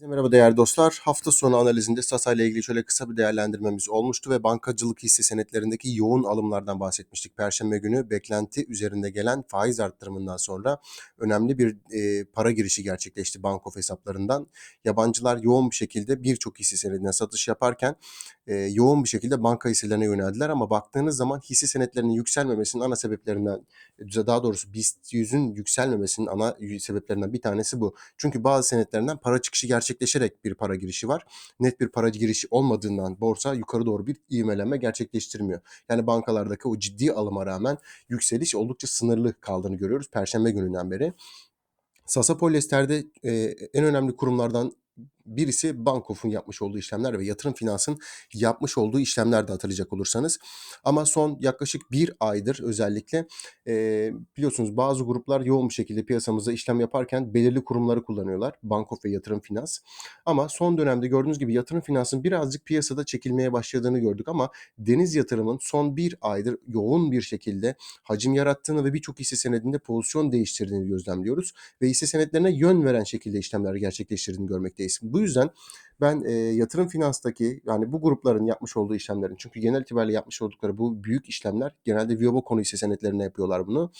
Herkese Merhaba değerli dostlar. Hafta sonu analizinde Sasa ile ilgili şöyle kısa bir değerlendirmemiz olmuştu ve bankacılık hisse senetlerindeki yoğun alımlardan bahsetmiştik. Perşembe günü beklenti üzerinde gelen faiz arttırımından sonra önemli bir e, para girişi gerçekleşti bankof hesaplarından. Yabancılar yoğun bir şekilde birçok hisse senedine satış yaparken e, yoğun bir şekilde banka hisselerine yöneldiler ama baktığınız zaman hisse senetlerinin yükselmemesinin ana sebeplerinden daha doğrusu BIST 100'ün yükselmemesinin ana sebeplerinden bir tanesi bu. Çünkü bazı senetlerinden para çıkışı gerçekleşerek bir para girişi var. Net bir para girişi olmadığından borsa yukarı doğru bir ivmeleme gerçekleştirmiyor. Yani bankalardaki o ciddi alıma rağmen yükseliş oldukça sınırlı kaldığını görüyoruz Perşembe gününden beri. Sasa Polyester'de e, en önemli kurumlardan Birisi Bankof'un yapmış olduğu işlemler ve yatırım finansın yapmış olduğu işlemler de hatırlayacak olursanız. Ama son yaklaşık bir aydır özellikle e, biliyorsunuz bazı gruplar yoğun bir şekilde piyasamızda işlem yaparken belirli kurumları kullanıyorlar. Bankof ve yatırım finans. Ama son dönemde gördüğünüz gibi yatırım finansın birazcık piyasada çekilmeye başladığını gördük ama deniz yatırımın son bir aydır yoğun bir şekilde hacim yarattığını ve birçok hisse senedinde pozisyon değiştirdiğini gözlemliyoruz. Ve hisse senetlerine yön veren şekilde işlemler gerçekleştirdiğini görmekteyiz. Bu yüzden ben e, yatırım finanstaki yani bu grupların yapmış olduğu işlemlerin çünkü genel itibariyle yapmış oldukları bu büyük işlemler genelde Viyobo konu hisse senetlerine yapıyorlar bunu.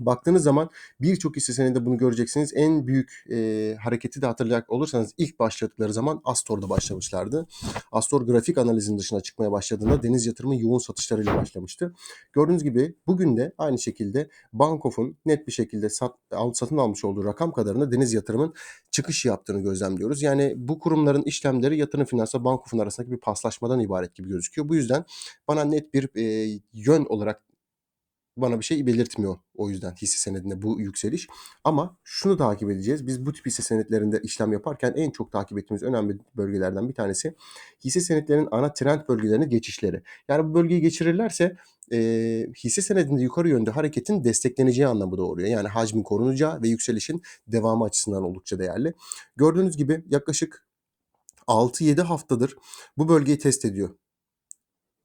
Baktığınız zaman birçok hisse senedinde bunu göreceksiniz. En büyük e, hareketi de hatırlayacak olursanız ilk başladıkları zaman Astor'da başlamışlardı. Astor grafik analizin dışına çıkmaya başladığında deniz yatırımı yoğun satışlarıyla başlamıştı. Gördüğünüz gibi bugün de aynı şekilde Bankof'un net bir şekilde sat, satın almış olduğu rakam kadarında deniz yatırımın çıkış yaptığını gözlemliyoruz. Yani bu kurumların işlemleri yatırım finansla Bankof'un arasındaki bir paslaşmadan ibaret gibi gözüküyor. Bu yüzden bana net bir e, yön olarak bana bir şey belirtmiyor o yüzden hisse senedinde bu yükseliş. Ama şunu takip edeceğiz. Biz bu tip hisse senetlerinde işlem yaparken en çok takip ettiğimiz önemli bölgelerden bir tanesi hisse senetlerinin ana trend bölgelerine geçişleri. Yani bu bölgeyi geçirirlerse e, hisse senedinde yukarı yönde hareketin destekleneceği anlamı doğuruyor. Yani hacmin korunacağı ve yükselişin devamı açısından oldukça değerli. Gördüğünüz gibi yaklaşık 6-7 haftadır bu bölgeyi test ediyor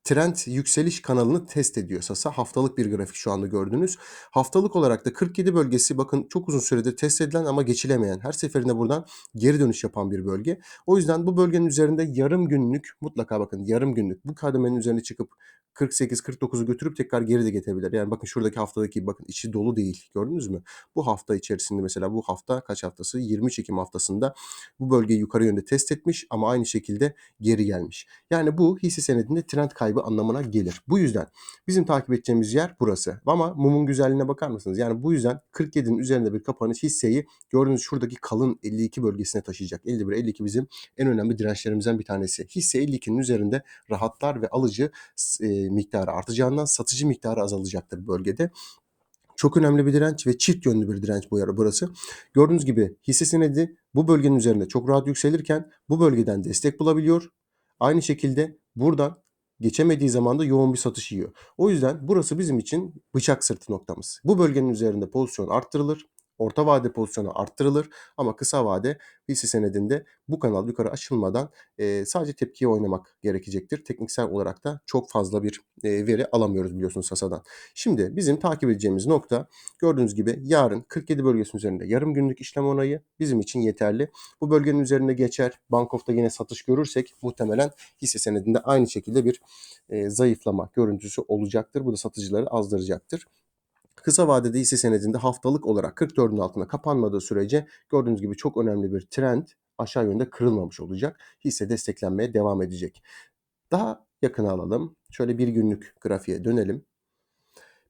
trend yükseliş kanalını test ediyor Sasa. Haftalık bir grafik şu anda gördüğünüz. Haftalık olarak da 47 bölgesi bakın çok uzun süredir test edilen ama geçilemeyen her seferinde buradan geri dönüş yapan bir bölge. O yüzden bu bölgenin üzerinde yarım günlük mutlaka bakın yarım günlük bu kademenin üzerine çıkıp 48-49'u götürüp tekrar geri de getirebilir. Yani bakın şuradaki haftadaki bakın içi dolu değil. Gördünüz mü? Bu hafta içerisinde mesela bu hafta kaç haftası? 20 çekim haftasında bu bölgeyi yukarı yönde test etmiş ama aynı şekilde geri gelmiş. Yani bu hisse senedinde trend kaybı anlamına gelir. Bu yüzden bizim takip edeceğimiz yer burası. Ama mumun güzelliğine bakar mısınız? Yani bu yüzden 47'nin üzerinde bir kapanış hisseyi gördüğünüz şuradaki kalın 52 bölgesine taşıyacak. 51 52 bizim en önemli dirençlerimizden bir tanesi. Hisse 52'nin üzerinde rahatlar ve alıcı e, miktarı artacağından satıcı miktarı azalacaktır bölgede. Çok önemli bir direnç ve çift yönlü bir direnç bu yara burası. Gördüğünüz gibi hisse senedi bu bölgenin üzerinde çok rahat yükselirken bu bölgeden destek bulabiliyor. Aynı şekilde buradan geçemediği zaman da yoğun bir satış yiyor. O yüzden burası bizim için bıçak sırtı noktamız. Bu bölgenin üzerinde pozisyon arttırılır. Orta vade pozisyonu arttırılır ama kısa vade hisse senedinde bu kanal yukarı açılmadan e, sadece tepkiye oynamak gerekecektir. Tekniksel olarak da çok fazla bir e, veri alamıyoruz biliyorsunuz Sasa'dan. Şimdi bizim takip edeceğimiz nokta gördüğünüz gibi yarın 47 bölgesinin üzerinde yarım günlük işlem onayı bizim için yeterli. Bu bölgenin üzerinde geçer. Bankof'ta yine satış görürsek muhtemelen hisse senedinde aynı şekilde bir e, zayıflama görüntüsü olacaktır. Bu da satıcıları azdıracaktır. Kısa vadede hisse senedinde haftalık olarak 44'ün altına kapanmadığı sürece gördüğünüz gibi çok önemli bir trend aşağı yönde kırılmamış olacak. Hisse desteklenmeye devam edecek. Daha yakına alalım. Şöyle bir günlük grafiğe dönelim.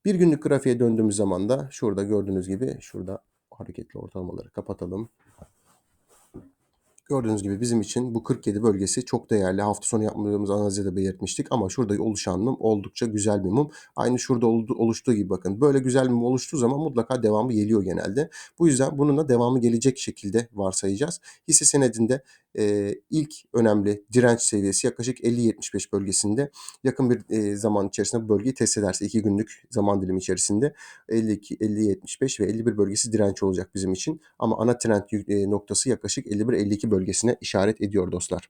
Bir günlük grafiğe döndüğümüz zaman da şurada gördüğünüz gibi şurada hareketli ortalamaları kapatalım. Gördüğünüz gibi bizim için bu 47 bölgesi çok değerli. Hafta sonu yapmadığımız analizde de belirtmiştik ama şurada oluşan mum oldukça güzel bir mum. Aynı şurada oluştuğu gibi bakın. Böyle güzel bir mum oluştuğu zaman mutlaka devamı geliyor genelde. Bu yüzden bununla devamı gelecek şekilde varsayacağız. Hisse senedinde e, ilk önemli direnç seviyesi yaklaşık 50-75 bölgesinde yakın bir e, zaman içerisinde bu bölgeyi test ederse 2 günlük zaman dilimi içerisinde 52, 50-75 ve 51 bölgesi direnç olacak bizim için. Ama ana trend noktası yaklaşık 51-52 bölgesine işaret ediyor dostlar.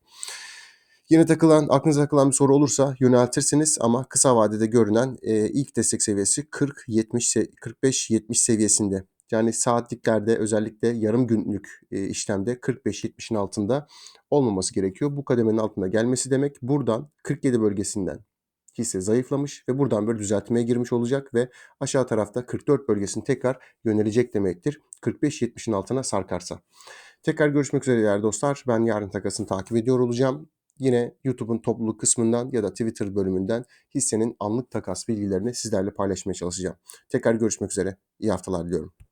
Yine takılan, aklınıza takılan bir soru olursa yöneltirsiniz ama kısa vadede görünen e, ilk destek seviyesi 40-70 45-70 seviyesinde Yani saatliklerde özellikle yarım günlük e, işlemde 45-70'in altında olmaması gerekiyor. Bu kademenin altında gelmesi demek buradan 47 bölgesinden hisse zayıflamış ve buradan böyle düzeltmeye girmiş olacak ve aşağı tarafta 44 bölgesini tekrar yönelecek demektir. 45-70'in altına sarkarsa. Tekrar görüşmek üzere değerli dostlar. Ben yarın takasını takip ediyor olacağım. Yine YouTube'un topluluk kısmından ya da Twitter bölümünden hissenin anlık takas bilgilerini sizlerle paylaşmaya çalışacağım. Tekrar görüşmek üzere. İyi haftalar diliyorum.